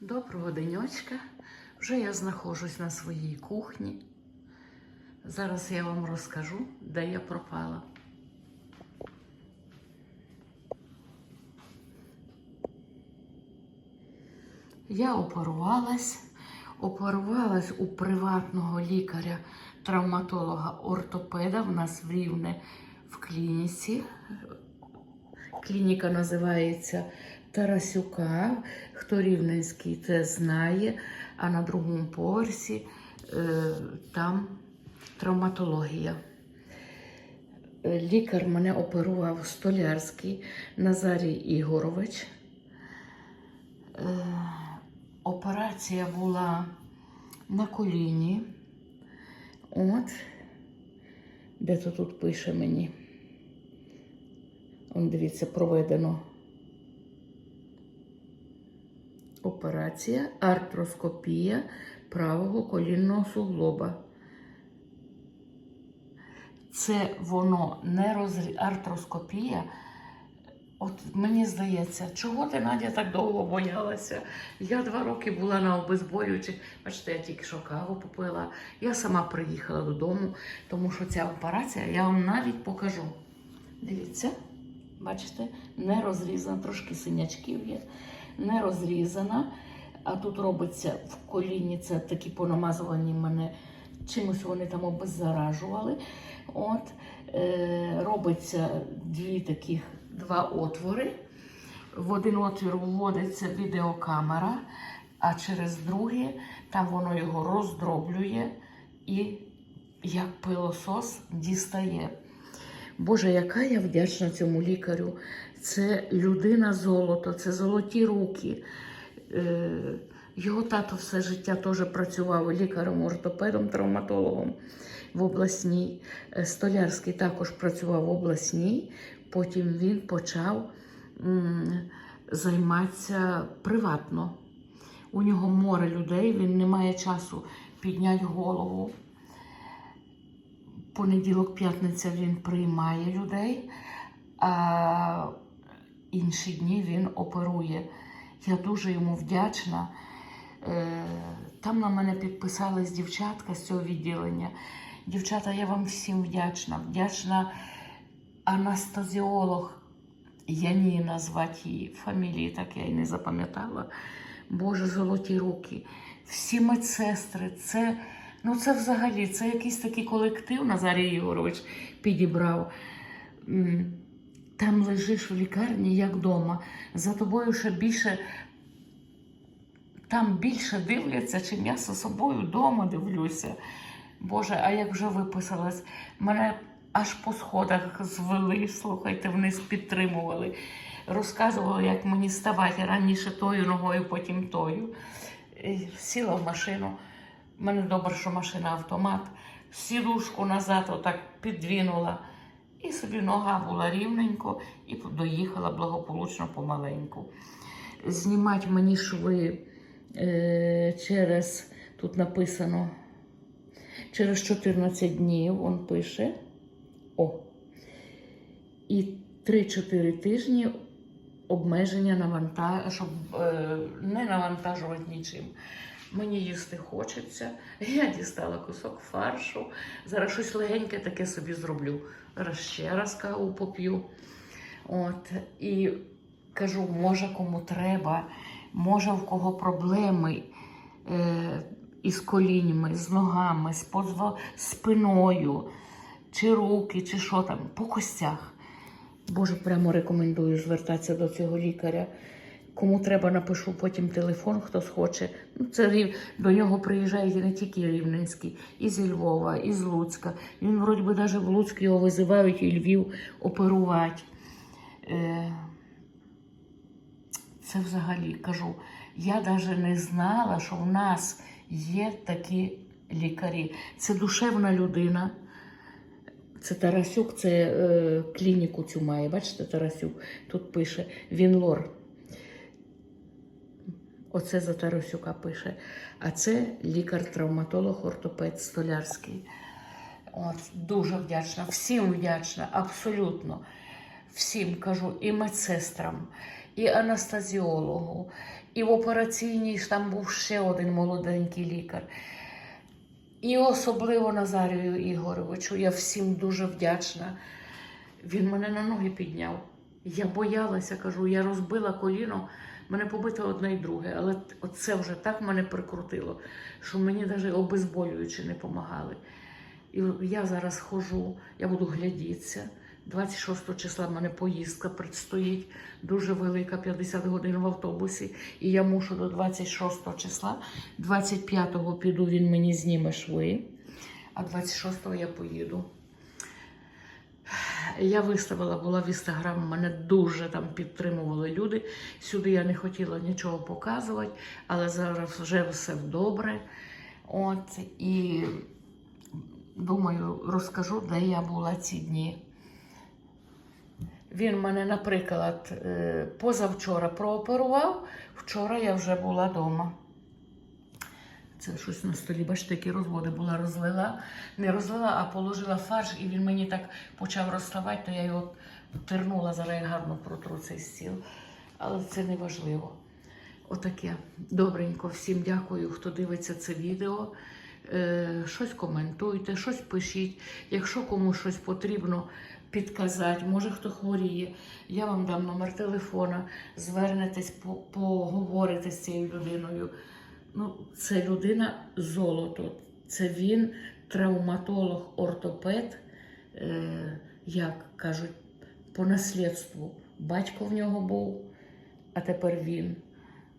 Доброго денечка. Вже я знаходжусь на своїй кухні. Зараз я вам розкажу, де я пропала. Я оперувалась, оперувалась у приватного лікаря, травматолога, ортопеда. В нас в Рівне в клініці. Клініка називається Тарасюка. Хто рівненський, це знає. А на другому поверсі е, там травматологія. Лікар мене оперував Столярський Назарій Ігорович. Е, Операція була на коліні. От, де то тут пише мені. Он, дивіться, проведено операція, артроскопія правого колінного суглоба. Це воно не розрі... артроскопія. От мені здається, чого ти, Надя, так довго боялася? Я два роки була на обезболюючих. Бачите, я тільки що каву попила. Я сама приїхала додому, тому що ця операція я вам навіть покажу. Дивіться, бачите, не розрізана, трошки синячків є, не розрізана. А тут робиться в коліні, це такі понамазувані мене, чимось вони там обеззаражували. От, е, робиться дві таких два отвори. В один отвір вводиться відеокамера, а через другий там воно його роздроблює і як пилосос дістає. Боже, яка я вдячна цьому лікарю. Це людина золото, це золоті руки. Е, Його тато все життя теж працював лікарем, ортопедом, травматологом в обласній. Е, Столярський також працював в обласній. Потім він почав займатися приватно. У нього море людей, він не має часу підняти голову. Понеділок, п'ятниця він приймає людей, а інші дні він оперує. Я дуже йому вдячна. Е, Там на мене підписались дівчатка з цього відділення. Дівчата, я вам всім вдячна. Вдячна анестезіолог Яніна звати її. Фамілії так я і не запам'ятала. Боже, золоті руки. Всі медсестри, це, ну це взагалі це якийсь такий колектив Назарій Ігорович підібрав. Там лежиш в лікарні, як вдома. За тобою ще більше. Там більше дивляться, чим я за собою вдома дивлюся. Боже, а як вже виписалась, мене аж по сходах звели, слухайте, вниз підтримували. Розказували, як мені ставати раніше тою ногою, потім тою. І Сіла в машину. У мене добре, що машина автомат. Сідушку назад отак підвінула. І собі нога була рівненько і доїхала благополучно помаленьку. Знімати мені шви е, через, тут написано, через 14 днів, он пише. О. І 3-4 тижні обмеження навантаж... щоб е, не навантажувати нічим. Мені їсти хочеться. Я дістала кусок фаршу. Зараз щось легеньке таке собі зроблю. Зараз ще раз каву поп'ю. От. І кажу, може кому треба, може в кого проблеми е, із коліньми, з ногами, з спиною, чи руки, чи що там, по костях. Боже, прямо рекомендую звертатися до цього лікаря. Кому треба, напишу потім телефон, хто схоче. Ну, це до нього приїжджають не тільки Рівненський, і зі Львова, і з Луцька. Він вроді би навіть в Луцьк його визивають і Львів оперувати. Е, це взагалі кажу, я навіть не знала, що в нас є такі лікарі. Це душевна людина. Це Тарасюк, це е, клініку цю має. Бачите, Тарасюк тут пише він лор. Оце за Тарасюка пише. А це лікар-травматолог, ортопед Столярський. От, дуже вдячна, всім вдячна, абсолютно. Всім кажу, і медсестрам, і анестезіологу, і в операційній там був ще один молоденький лікар. І особливо Назарію Ігоровичу. Я всім дуже вдячна. Він мене на ноги підняв. Я боялася, кажу, я розбила коліно, мене побито одне і друге, але це вже так мене прикрутило, що мені навіть обезболюючі не допомагали. І я зараз ходжу, я буду глядітися. 26 числа в мене поїздка предстоїть дуже велика, 50 годин в автобусі. І я мушу до 26 числа. 25-го піду, він мені зніме шви, а 26-го я поїду. Я виставила, була в інстаграм, мене дуже там підтримували люди. Сюди я не хотіла нічого показувати, але зараз вже все добре. От, і думаю, розкажу, де я була ці дні. Він мене, наприклад, е, позавчора прооперував, вчора я вже була вдома. Це щось на столі, бачите, які розводи була розлила. Не розлила, а положила фарш, і він мені так почав розставати, то я його тернула, зараз я гарно протру цей стіл. Але це не важливо. Отаке. Добренько, всім дякую, хто дивиться це відео. Е, щось коментуйте, щось пишіть. Якщо комусь щось потрібно підказати, може хто хворіє, я вам дам номер телефона, звернетесь, по- поговорите з цією людиною. Ну, це людина золото. Це він травматолог, ортопед, е, як кажуть, по наслідству. Батько в нього був, а тепер він.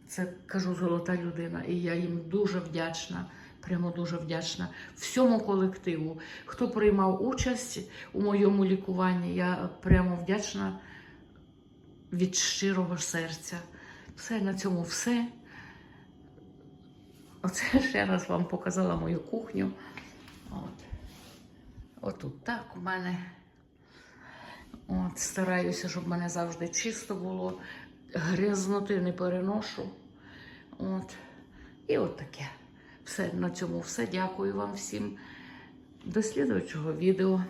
Це кажу золота людина, і я їм дуже вдячна. Прямо дуже вдячна всьому колективу, хто приймав участь у моєму лікуванні. Я прямо вдячна від щирого серця. Все на цьому все. Оце ще раз вам показала мою кухню. От. Отут так у мене. От, стараюся, щоб в мене завжди чисто було. Грязноти не переношу. От. І от таке. Все на цьому все. Дякую вам всім. До слідуючого відео.